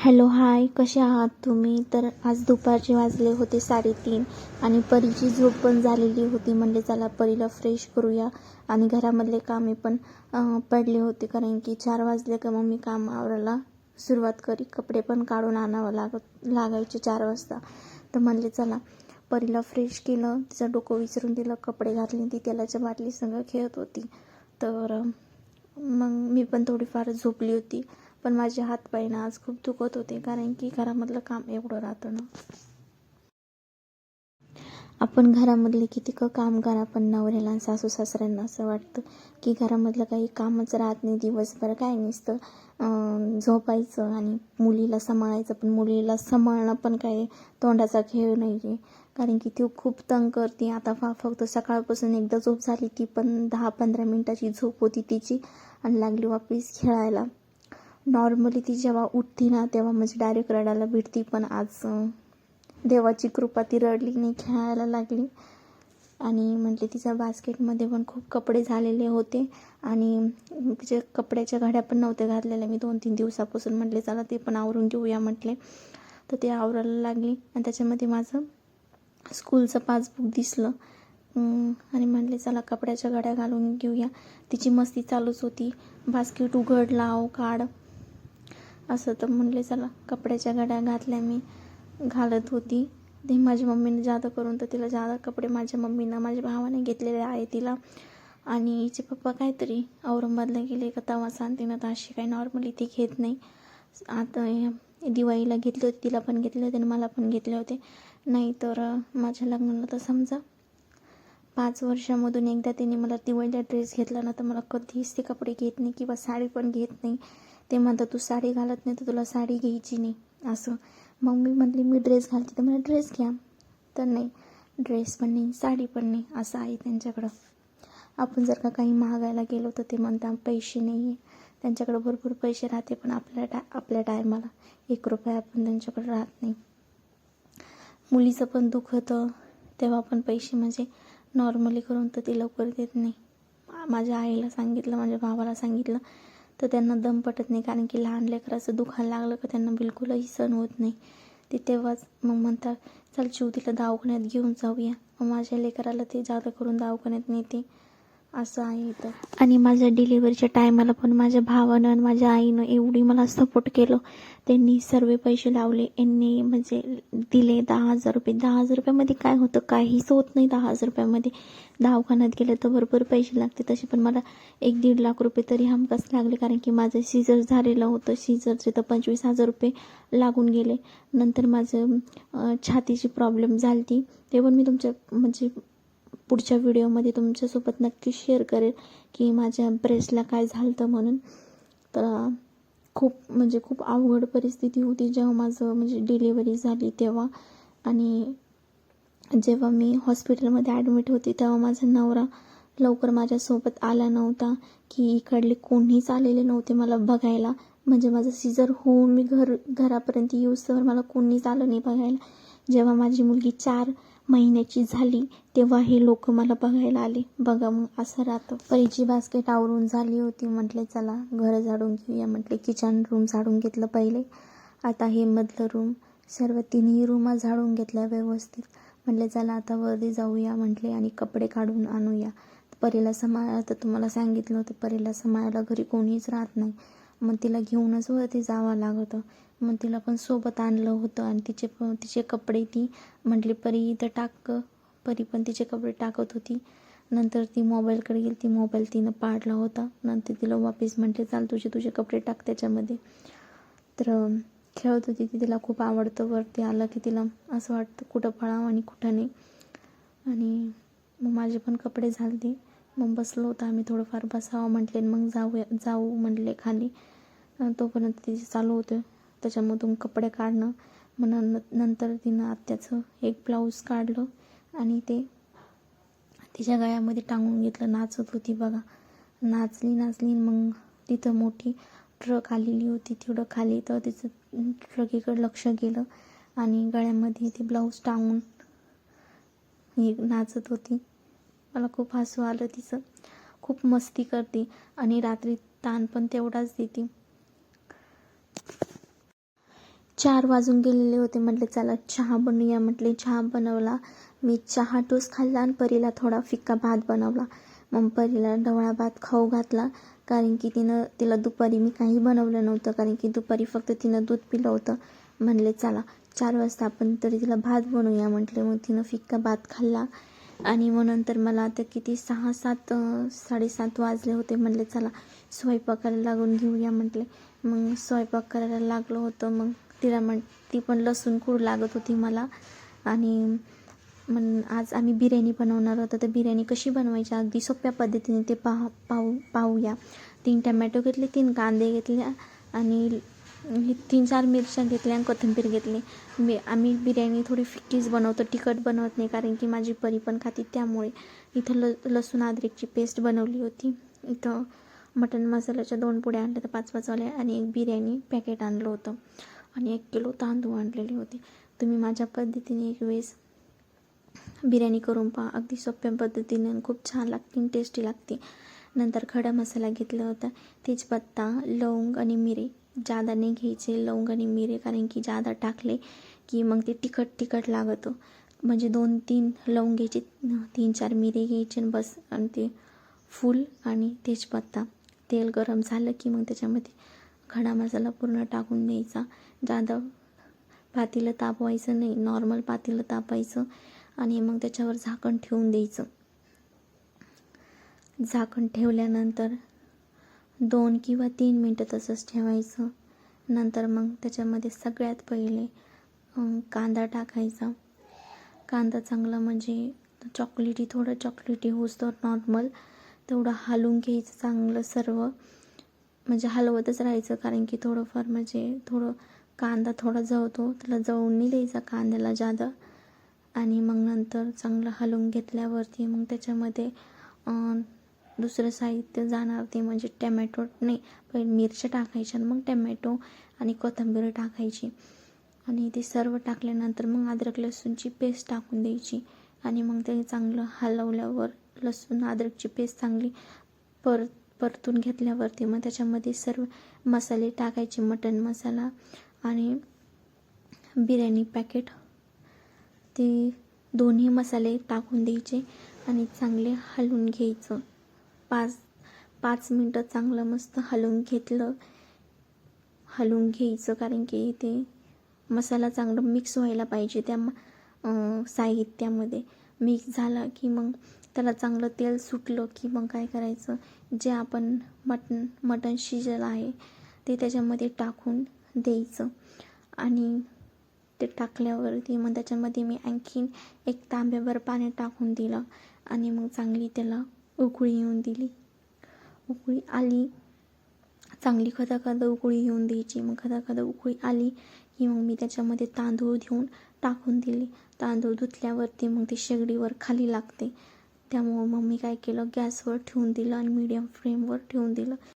Hello hi. कसे आहात तुम्ही? तर आज दुपारचे वाजले होते साडेतीन आणि परीची झोप पण झालेली होती. म्हणले चला परीला फ्रेश करूया. आणि घरामधले कामे पण पडले होते कारण की चार वाजले का मग मी काम आवरायला सुरुवात करी. कपडे पण काढून आणावं लागत लागायचे चार वाजता. तर म्हणले चला परीला फ्रेश केलं. तिचं डोकं विसरून दिलं कपडे घातले. ती तेलाच्या बाटली संग खेळत होती. तर मग मी पण थोडीफार झोपली होती. पण माझे हात पाय ना आज खूप दुखत होते कारण की घरामधलं काम एवढं राहतं ना. आपण घरामधले किती क काम करा पण नवऱ्याला सासू सासऱ्यांना असं वाटतं की घरामधलं काही कामच राहत नाही दिवसभर काय नसतं झोपायचं आणि मुलीला सांभाळायचं पण मुलीला सांभाळणं पण काय तोंडाचा खेळ नाही आहे कारण की ती खूप तंग करते. आता फा फक्त सकाळपासून एकदा झोप झाली ती पण दहा पंधरा मिनटाची झोप होती तिची आणि लागली वापस खेळायला. नॉर्मली ती जेव्हा उठती ना तेव्हा म्हणजे डायरेक्ट रडायला भेटती पण आज देवाची कृपा ती रडली नाही खेळायला लागली. आणि म्हटले तिच्या बास्केटमध्ये पण खूप कपडे झालेले होते. आणि तिच्या कपड्याच्या घड्या पण नव्हत्या घातलेल्या. मी दोन तीन दिवसापासून म्हटले चला ते पण आवरून घेऊया म्हटले. तर ते आवरायला लागली. आणि त्याच्यामध्ये माझं स्कूलचं पासबुक दिसलं. आणि म्हटले चला कपड्याच्या घड्या घालून घेऊया. तिची मस्ती चालूच होती. बास्केट उघड लाव काढ. असं तर म्हणले चला कपड्याच्या गड्या घातल्या मी घालत होती. ते माझ्या मम्मीने जादा करून तर तिला जादा कपडे माझ्या मम्मीनं माझ्या भावाने घेतलेले आहे तिला. आणि हिचे पप्पा काहीतरी औरंगाबादला गेले का तवा सांगते ना तर अशी काही नॉर्मली ती घेत नाही. आता दिवाळीला घेतले होते तिला पण घेतले होते आणि मला पण घेतले होते. नाही तर माझ्या लग्नाला तर समजा पाच वर्षामधून एकदा तिने मला दिवाळीला ड्रेस घेतला ना तर मला कधीच ते कपडे घेत नाही किंवा साडी पण घेत नाही. ते म्हणतात तू साडी घालत नाही तर तुला साडी घ्यायची नाही. असं. मग मी म्हटली मी ड्रेस घालते. तर मला ड्रेस घ्या. तर नाही ड्रेस पण नाही साडी पण नाही असं आहे त्यांच्याकडं. आपण जर का काही महागायला गेलो तर ते म्हणतात पैसे नाही आहे. त्यांच्याकडं भरपूर पैसे राहते पण आपल्या टा आपल्या टायमाला एक रुपया पण त्यांच्याकडे राहत नाही. मुलीचं पण दुःख होतं तेव्हा पण पैसे म्हणजे नॉर्मली करून तर ते लवकर देत नाही. माझ्या आईला सांगितलं माझ्या भावाला सांगितलं तर त्यांना दम पटत नाही कारण की लहान लेकराचं दुखायला लागलं का त्यांना बिलकुलही सण होत नाही. ते तेव्हाच मग म्हणतात चल चिव तिला दवाखान्यात घेऊन जाऊया. मग माझ्या लेकराला ते जादा करून दवाखान्यात नेते. असं आहे इथं. आणि माझ्या डिलिव्हरीच्या टायमाला पण माझ्या भावानं आणि माझ्या आईनं एवढी मला सपोर्ट केलं. त्यांनी सर्व पैसे लावले. यांनी म्हणजे दिले दहा हजार रुपये. दहा हजार रुपयामध्ये काय होतं? काहीच होत नाही दहा हजार रुपयामध्ये. दवाखान्यात गेलं तर भरपूर पैसे लागते. तसे पण मला एक दीड लाख रुपये तरी हमखास लागले. कारण की माझं सीझर झालेलं होतं. सीझरचे तर पंचवीस हजार रुपये लागून गेले. नंतर माझं छातीची प्रॉब्लेम झाली ती ते पण मी तुमच्या म्हणजे पुढच्या व्हिडिओमध्ये तुमच्यासोबत नक्की शेअर करेल की माझ्या ब्रेसला काय झालं होतं म्हणून. तर खूप म्हणजे खूप अवघड परिस्थिती होती जेव्हा माझं म्हणजे डिलिव्हरी झाली तेव्हा. आणि जेव्हा मी हॉस्पिटलमध्ये ॲडमिट होती तेव्हा माझा नवरा लवकर माझ्यासोबत आला नव्हता की इकडले कोणीच आलेले नव्हते मला बघायला. म्हणजे माझं सीजर होऊन मी घर घरापर्यंत येऊसवर मला कोणीच आलं नाही बघायला. जेव्हा माझी मुलगी चार महिन्याची झाली तेव्हा हे लोक मला बघायला आले. बघा मग असं राहतं. पहिली बास्केट आवरून झाली होती. म्हटले चला घर झाडून घेऊया. म्हटले किचन रूम झाडून घेतलं पहिले. आता हे मधलं रूम सर्व तिन्ही रूमा झाडून घेतल्या व्यवस्थित. म्हटले चला आता वरती जाऊया. म्हटले आणि कपडे काढून आणूया. परीला सांभाळायला तर तुम्हाला सांगितलं होतं. परीला सांभाळायला घरी कोणीच राहत नाही. मग तिला घेऊनच वरती जावं लागतं. मग तिला पण सोबत आणलं होतं आणि तिचे तिचे कपडे ती म्हटली परी इथं टाक परी पण तिचे कपडे टाकत होती. नंतर ती मोबाईलकडे गेली. ती मोबाईल तिनं पाडला होता. नंतर तिला वापस म्हटले चाल तुझे तुझे कपडे टाक त्याच्यामध्ये. तर खेळत होती ती. तिला खूप आवडतं वरती आलं की तिला असं वाटतं कुठं पळावं आणि कुठं नाही. आणि मग माझे पण कपडे झालते. मग बसलो होतो आम्ही थोडंफार. बसावं म्हटले मग जाऊया जाऊ म्हटले खाली. तोपर्यंत तिचे चालू होतं त्याच्यामधून कपडे काढणं मग नं नंतर तिनं आत्याचं एक ब्लाऊज काढलं आणि ते तिच्या गळ्यामध्ये टांगून घेतलं नाचत होती बघा. नाचली नाचली मग तिथं मोठी ट्रक आलेली होती. तेवढं खाली तर तिचं ट्रकीकडे लक्ष गेलं आणि गळ्यामध्ये ती ब्लाऊज टांगून ही नाचत होती. मला खूप हसू आलं तिचं. खूप मस्ती करते आणि रात्री ताण पण तेवढाच देते. चार वाजून गेलेले होते. म्हटले चला चहा बनवूया म्हटले चहा बनवला. मी चहा टोस खाल्ला आणि परीला थोडा फिक्का भात बनवला. मग परीला ढवळा भात खाऊ घातला कारण की तिनं तिला दुपारी मी काही बनवलं नव्हतं कारण की दुपारी फक्त तिनं दूध पिलं होतं. म्हणले चला चार वाजता आपण तरी तिला भात बनवूया. म्हटले मग तिनं फिक्का भात खाल्ला. आणि मग नंतर मला आता किती सहा सात साडेसात वाजले होते. म्हणले चला स्वयंपाकाला लागून घेऊया. म्हटले मग स्वयंपाक करायला लागलं होतं. मग तिला म्हण ती पण लसूण खूड लागत होती मला. आणि मग आज आम्ही बिर्याणी बनवणार होतो तर बिर्याणी कशी बनवायची? अगदी सोप्या पद्धतीने ते पाहा पाहू पाहूया. तीन टमॅटो घेतले तीन कांदे घेतले आणि तीन चार मिरच्या घेतल्या आणि कोथिंबीर घेतली. मी आम्ही बिर्याणी थोडी फिक्कीच बनवतो तिखट बनवत नाही कारण की माझी परी पण खाती. त्यामुळे इथं ल लसूण अद्रकची पेस्ट बनवली होती. इथं मटण मसाल्याच्या दोन पुड्या आणल्या तर पाच पाचवाल्या आणि एक बिर्याणी पॅकेट आणलं होतं. आणि एक किलो तांदूळ आणलेले होते. तुम्ही माझ्या पद्धतीने एक वेळेस बिर्याणी करून पहा. अगदी सोप्या पद्धतीने आणि खूप छान लागते टेस्टी लागते. नंतर खडा मसाला घेतला होता. तेजपत्ता लवंग आणि मिरे. जादा नाही घ्यायचे लवंग आणि मिरे कारण की जादा टाकले की मग ते तिखट तिखट लागतं. म्हणजे दोन तीन लवंग घ्यायचे तीन चार मिरे घ्यायचे आणि बस. आणि ते फूल आणि तेजपत्ता. तेल गरम झालं की मग त्याच्यामध्ये खडा मसाला पूर्ण टाकून द्यायचा जादा पातीला तापवायचं नाही. नॉर्मल पातीला तापायचं आणि मग त्याच्यावर झाकण ठेवून द्यायचं. झाकण ठेवल्यानंतर दोन किंवा तीन मिनटं तसंच ठेवायचं. नंतर मग त्याच्यामध्ये सगळ्यात पहिले कांदा टाकायचा. कांदा चांगला म्हणजे चॉकलेटी थोडं चॉकलेटी होऊस नॉर्मल. तेवढं हालून घ्यायचं चांगलं सर्व. म्हणजे हलवतच राहायचं कारण की थोडंफार म्हणजे थोडं कांदा थोडा जळतो त्याला जळून नाही द्यायचा कांद्याला जादा. आणि मग नंतर चांगलं हलवून घेतल्यावरती मग त्याच्यामध्ये दुसरं साहित्य जाणार ते म्हणजे टमॅटो नाही पहिले मिरच्या टाकायच्या आणि मग टमॅटो आणि कोथिंबीर टाकायची. आणि ते सर्व टाकल्यानंतर मग अद्रक लसूणची पेस्ट टाकून द्यायची. आणि मग ते चांगलं हलवल्यावर लसूण अद्रकची पेस्ट चांगली परत परतून घेतल्यावरती मग त्याच्यामध्ये सर्व मसाले टाकायचे मटन मसाला आणि बिर्याणी पॅकेट ते दोन्ही मसाले टाकून द्यायचे आणि चांगले हलवून घ्यायचं. पाच पाच मिनटं चांगलं मस्त हलवून घेतलं हलवून घ्यायचं कारण की ते मसाला चांगलं मिक्स व्हायला पाहिजे त्या साहित्यामध्ये. मिक्स झाला की मग त्याला चांगलं तेल सुटलं की मग काय करायचं? जे आपण मटन मटण शिजलं आहे ते त्याच्यामध्ये टाकून द्यायचं. आणि ते टाकल्यावरती मग त्याच्यामध्ये मी आणखीन एक तांब्याभर पाणी टाकून दिलं आणि मग चांगली त्याला उकळी येऊन दिली. उकळी आली. चांगली खदाखदा उकळी येऊन द्यायची. मग खदाखदा उकळी आली की मग मी त्याच्यामध्ये तांदूळ घेऊन टाकून दिले. तांदूळ धुतल्यावरती मग ती शेगडीवर खाली लागते. त्यामुळं मग मी काय केलं? गॅसवर ठेवून दिलं आणि मीडियम फ्लेमवर ठेवून दिलं.